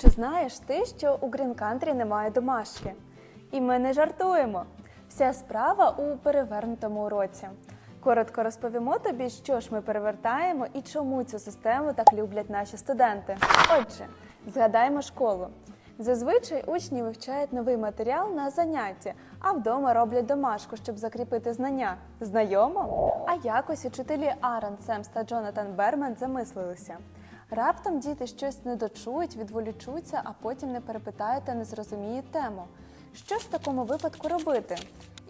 Чи знаєш ти, що у Country немає домашки? І ми не жартуємо. Вся справа у перевернутому уроці. Коротко розповімо тобі, що ж ми перевертаємо і чому цю систему так люблять наші студенти. Отже, згадаємо школу. Зазвичай учні вивчають новий матеріал на занятті, а вдома роблять домашку, щоб закріпити знання. Знайомо? А якось учителі Аарон Семс та Джонатан Бермен замислилися. Раптом діти щось не дочують, відволічуться, а потім не перепитають та не зрозуміють тему. Що ж в такому випадку робити?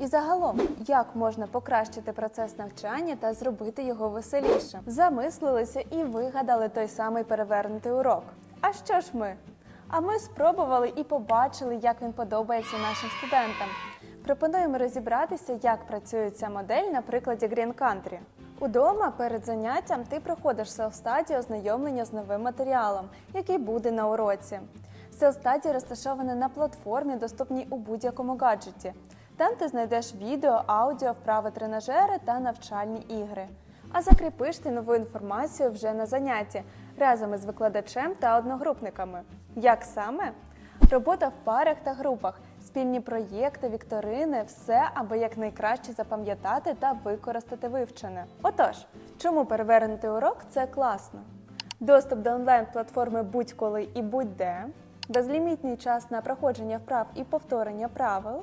І загалом, як можна покращити процес навчання та зробити його веселішим? Замислилися і вигадали той самий перевернутий урок. А що ж ми? А ми спробували і побачили, як він подобається нашим студентам. Пропонуємо розібратися, як працює ця модель на прикладі Green Country. Удома перед заняттям ти проходиш селф-стадію ознайомлення з новим матеріалом, який буде на уроці. Селф-стадія розташована на платформі, доступній у будь-якому гаджеті. Там ти знайдеш відео, аудіо, вправи тренажери та навчальні ігри. А закріпиш ти нову інформацію вже на занятті разом із викладачем та одногрупниками. Як саме? Робота в парах та групах, спільні проєкти, вікторини, все, аби якнайкраще запам'ятати та використати вивчене. Отож, чому перевернути урок це класно? Доступ до онлайн-платформи будь-коли і будь-де, безлімітний час на проходження вправ і повторення правил,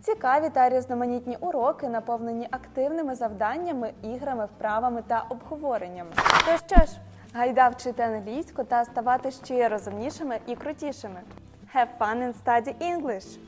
цікаві та різноманітні уроки, наповнені активними завданнями, іграми, вправами та обговореннями. То що ж, гайда вчити англійську та ставати ще розумнішими і крутішими. Have fun and study English!